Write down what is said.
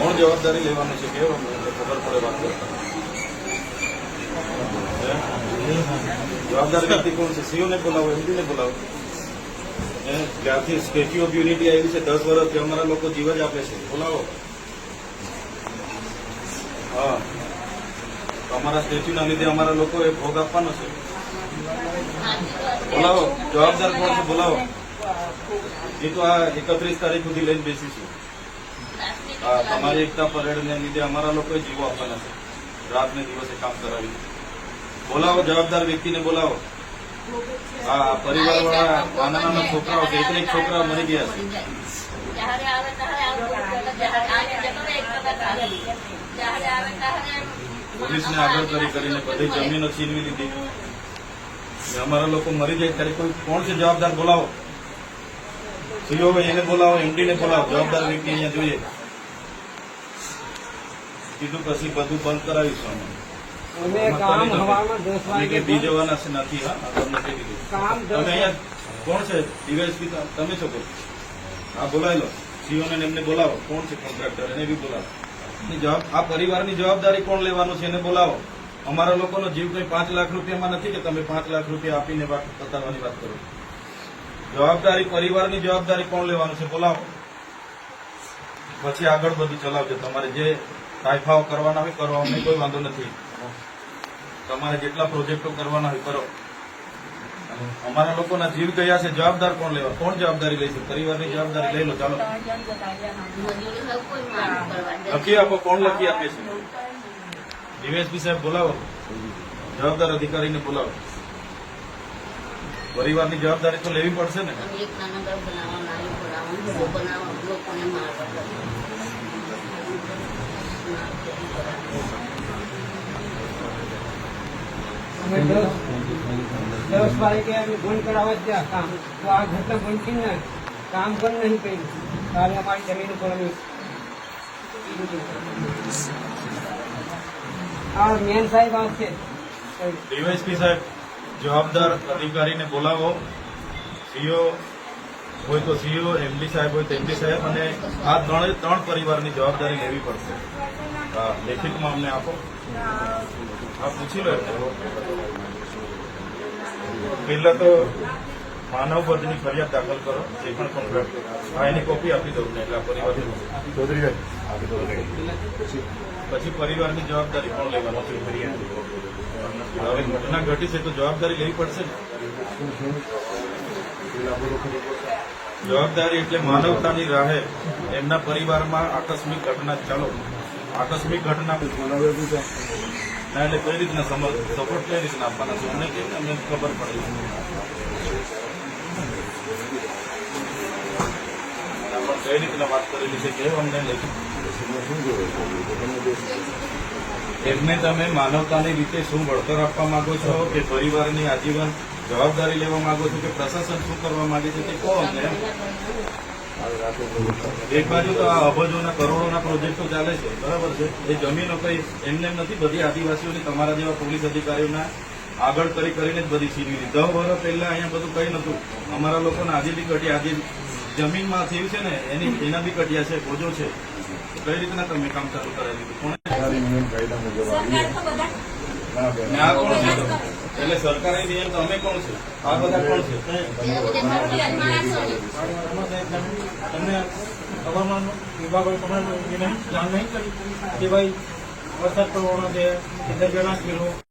કોણ જવાબદારી લેવાનું છે? કેવો ખબર પડે વાત જવાબદાર વ્યક્તિ કોણ છે? સીઓ ને બોલાવો, એમપીને બોલાવો. હે? ત્યારથી સ્ટેચ્યુ ઓફ યુનિટી આવી છે. દસ વર્ષથી અમારા લોકો જીવ જ આપે છે. બોલાવો. હા. અમારા સ્ટેચ્યુના લીધે અમારા લોકોએ ભોગ આપવાનો છે. બોલાવો. જવાબદાર કોણ છે? બોલાવો. એ તો આ એકત્રીસ તારીખ સુધી લઈને બેસીશું તમારી એકતા પરેડને લીધે અમારા લોકોએ જીવો આપવાના છે. રાત ને દિવસે કામ કરાવી બોલાવો જવાબદાર વ્યક્તિને બોલાવો. હા પરિવાર વાળા નાના નાના છોકરાઓ છે એક ને એક છોકરા મરી ગયા છે. પોલીસને આગળ કરી કરીને બધી જમીનો છીનવી લીધી. અમારા લોકો મરી જાય ત્યારે કોઈ કોણ છે જવાબદાર? બોલાવો. સીઓ એને બોલાવો એમડીને બોલાવો. જવાબદાર વ્યક્તિ અહીંયા જોઈએ. કીધું પછી બધું બંધ કરાવીશું અમે. કામ હવામાં દસ વાગે બી જવાના છે નથી હા? તમને કહી દીધું. કામ તમે અહીંયા કોણ છે? ડીવાયસપી તમે છો કોઈ? હા બોલાવી લો. સીઓને એમને બોલાવો. કોણ છે કોન્ટ્રાક્ટર એને બી બોલાવો. જવાબ આ પરિવારની જવાબદારી કોણ લેવાનું છે એને બોલાવો. અમારા લોકોનો જીવ કઈ પાંચ લાખ રૂપિયામાં નથી કે તમે પાંચ લાખ રૂપિયા આપીને વાત બતાવવાની વાત કરો. જવાબદારી પરિવારની જવાબદારી કોણ લેવાનું છે? બોલાવો. પછી આગળ બધું ચલાવજો. તમારે જે તાઇફાઓ કરવાના હોય કરો અમને કોઈ વાંધો નથી. તમારે જેટલા પ્રોજેક્ટો કરવાના હોય, કરો. અમારા લોકોના જીવ ગયા છે, જવાબદાર કોણ લેવા? કોણ જવાબદારી લેશે પરિવારની જવાબદારી લઈ લો, ચાલો. લખી આપો, કોણ લખી આપે છે? ડીવાયસપી સાહેબ, બોલાવો. જવાબદાર અધિકારીને બોલાવો. પરિવારની જવાબદારી તો લેવી પડશે ને તમે એક નાના ઘર બનાવવા નાનું બનાવવાનું લોકો બનાવવા લોકોને મારવા અમે દસ વાગે અમે બંધ કરાવવા ત્યાં કામ. તો આ ઘટના બનતી ને કામ પણ નહીં કર્યું. તારે અમારી જમીન ઉપર અમે આ મેન સાહેબ આવશે ડીવાયસપી સાહેબ, જવાબદાર અધિકારીને બોલાવો. સીઓ હોય તો સીઓ એમડી સાહેબ હોય તો એમડી સાહેબ, અને આ ત્રણે ત્રણ પરિવારની જવાબદારી લેવી પડશે. હા, લેખિતમાં અમને આપો. હા, પૂછી લો. પહેલા તો માનવ વધની ફરિયાદ દાખલ કરો, જે પણ કોન્ટ્રાક્ટ હા, એની કોપી આપી દઉં ને એટલે આ પરિવારને. પછી પરિવારની જવાબદારી કોણ લેવાનું છે હવે ઘટના ઘટી છે તો જવાબદારી લેવી પડશે ને? જવાબદારી એટલે માનવતાની રાહે એમના પરિવારમાં આકસ્મિક ઘટના ચાલો. આકસ્મિક ઘટના ના એટલે કઈ રીતના સપોર્ટ કઈ રીતના આપવાના છે? અમને કેવી અમને ખબર પડે કઈ રીતના વાત કરેલી છે? કે અમને લેખિત એમને તમે માનવતાની રીતે શું વળતર આપવા માંગો છો કે પરિવારની આજીવન જવાબદારી લેવા માંગો છો કે પ્રશાસન શું કરવા માંગે છે તે કહો અમને એક બાજુ તો આ અબજોના કરોડોના પ્રોજેક્ટો ચાલે છે બરાબર છે? એ જમીનો કઈ એમને એમ નથી બધી આદિવાસીઓની તમારા જેવા પોલીસ અધિકારીઓના આગળ કરી કરીને જ બધી છીનવી લીધી. દસ વર્ષ પહેલા અહીંયા બધું કઈ નતું અમારા લોકોને આજે બી કટી આજે જમીનમાં થયું છે ને એની એના બી કટિયા છે બોજો છે. કઈ રીતના તમે કામ ચાલુ કરાવી દીધું? કોણે? મુજબ ના કોણ એટલે સરકારી નિયમ તો અમે કોણ છે? આ બધા કોણ છે? તમને હવામાન વિભાગો જાણ નહીં કરી કે ભાઈ વરસાદ પડવાનો છે, કે દરમિયાન કિલો